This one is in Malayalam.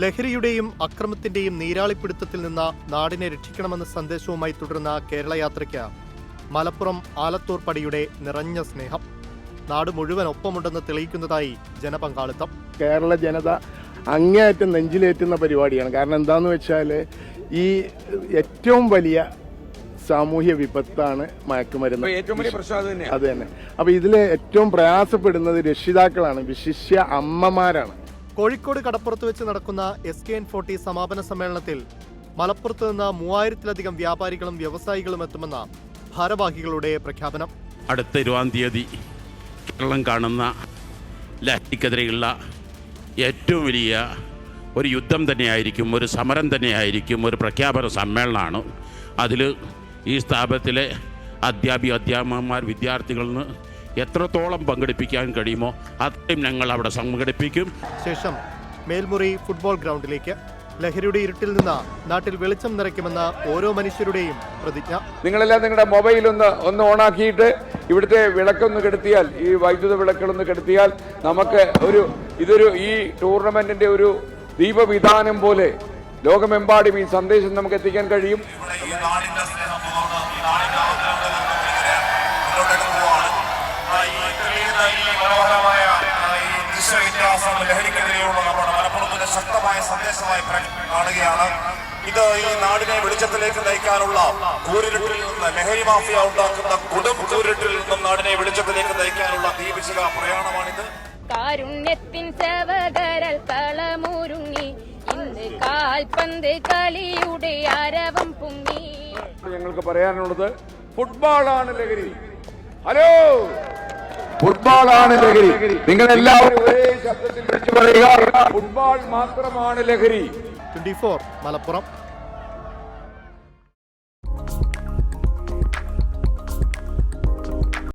ലഹരിയുടെയും അക്രമത്തിന്റെയും നീരാളിപ്പിടുത്തത്തിൽ നിന്ന് നാടിനെ രക്ഷിക്കണമെന്ന സന്ദേശവുമായി തുടരുന്ന കേരള യാത്രയ്ക്ക് മലപ്പുറം ആലത്തൂർ പടിയുടെ നിറഞ്ഞ സ്നേഹം. നാട് മുഴുവൻ ഒപ്പമുണ്ടെന്ന് തെളിയിക്കുന്നതായി ജനപങ്കാളിത്തം. കേരള ജനത അങ്ങേയറ്റം നെഞ്ചിലേറ്റുന്ന പരിപാടിയാണ്. കാരണം എന്താന്ന് വെച്ചാൽ ഈ ഏറ്റവും വലിയ സാമൂഹ്യ വിപത്താണ് മയക്കുമരുന്ന്. ഏറ്റവും വലിയ പ്രശ്നം അത് തന്നെയാണ് അത് തന്നെ. അപ്പൊ ഇതിലെ ഏറ്റവും പ്രയാസപ്പെടുന്നത് രക്ഷിതാക്കളാണ്. വിശിഷ്യ അമ്മമാരാണ്. കോഴിക്കോട് കടപ്പുറത്ത് വെച്ച് നടക്കുന്ന എസ് കെ എൻ ഫോർട്ടി സമാപന സമ്മേളനത്തിൽ മലപ്പുറത്ത് നിന്ന് മൂവായിരത്തിലധികം വ്യാപാരികളും വ്യവസായികളും എത്തുമെന്ന ഭാരവാഹികളുടെ പ്രഖ്യാപനം. അടുത്ത ഇരുപതാം തീയതി കേരളം കാണുന്ന ലഹരിക്കെതിരെയുള്ള ഏറ്റവും വലിയ ഒരു യുദ്ധം തന്നെയായിരിക്കും ഒരു സമരം തന്നെയായിരിക്കും ഒരു പ്രഖ്യാപന സമ്മേളനമാണ്. അതിൽ ഈ സ്ഥാപനത്തിലെ അധ്യാപിക അധ്യാപകന്മാർ വിദ്യാർത്ഥികളിൽ നിന്ന് എത്രത്തോളം പങ്കെടുപ്പിക്കാൻ കഴിയുമോ അത്രയും ഞങ്ങൾ അവിടെ സംഘടിപ്പിക്കും. ശേഷം മേൽമുറി ഫുട്ബോൾ ഗ്രൗണ്ടിലേക്ക് ലഹരിയുടെ ഇരുട്ടിൽ നിന്ന് നാട്ടിൽ വെളിച്ചം നിറയ്ക്കുമെന്ന ഓരോ മനുഷ്യരുടെയും പ്രതിജ്ഞ. നിങ്ങളെല്ലാം നിങ്ങളുടെ മൊബൈൽ ഒന്ന് ഒന്ന് ഓണാക്കിയിട്ട് ഇവിടുത്തെ വിളക്കൊന്ന് കെടുത്തിയാൽ ഈ വൈദ്യുത വിളക്കുകളൊന്ന് കെടുത്തിയാൽ നമുക്ക് ഒരു ഇതൊരു ഈ ടൂർണമെന്റിന്റെ ഒരു ദീപവിധാനം പോലെ ലോകമെമ്പാടും ഈ സന്ദേശം നമുക്ക് എത്തിക്കാൻ കഴിയും. മനോഹരമായ ഈ ദൃശ്യവിന്യാസം ലഹരിക്കെതിരെയുള്ള നമ്മുടെ മലപ്പുറത്തിന്റെ ശക്തമായ സന്ദേശമായി കാണുകയാണ്. ഇത് ഈ നാടിനെ വെളിച്ചത്തിലേക്ക് നയിക്കാനുള്ള കൂരിരുട്ടിൽ നിന്ന് ലഹരി മാഫിയ ഉണ്ടാക്കുന്ന കൊടും കൂരിരുട്ടിൽ നിന്നും നാടിനെ വെളിച്ചത്തിലേക്ക് നയിക്കാനുള്ള ദീപിശിക പ്രയാണമാണിത്. കാരുണ്യത്തിൻ സേവകരൽ തളമുരുങ്ങി ഇന്ന് കാൽപന്ത് കളിയുടെ അരവം പൊങ്ങി. ഞങ്ങൾക്ക് പറയാനുള്ളത് ഫുട്ബോളാണ് ലഹരി. ഹലോ ഫുട്ബോളാണ് ലഹരി. നിങ്ങൾ എല്ലാവരും ഒരേ ശബ്ദത്തിൽ വിളിച്ചു പറയുക. ഫുട്ബോൾ മാത്രമാണ് ലഹരി. Twenty four Malappuram.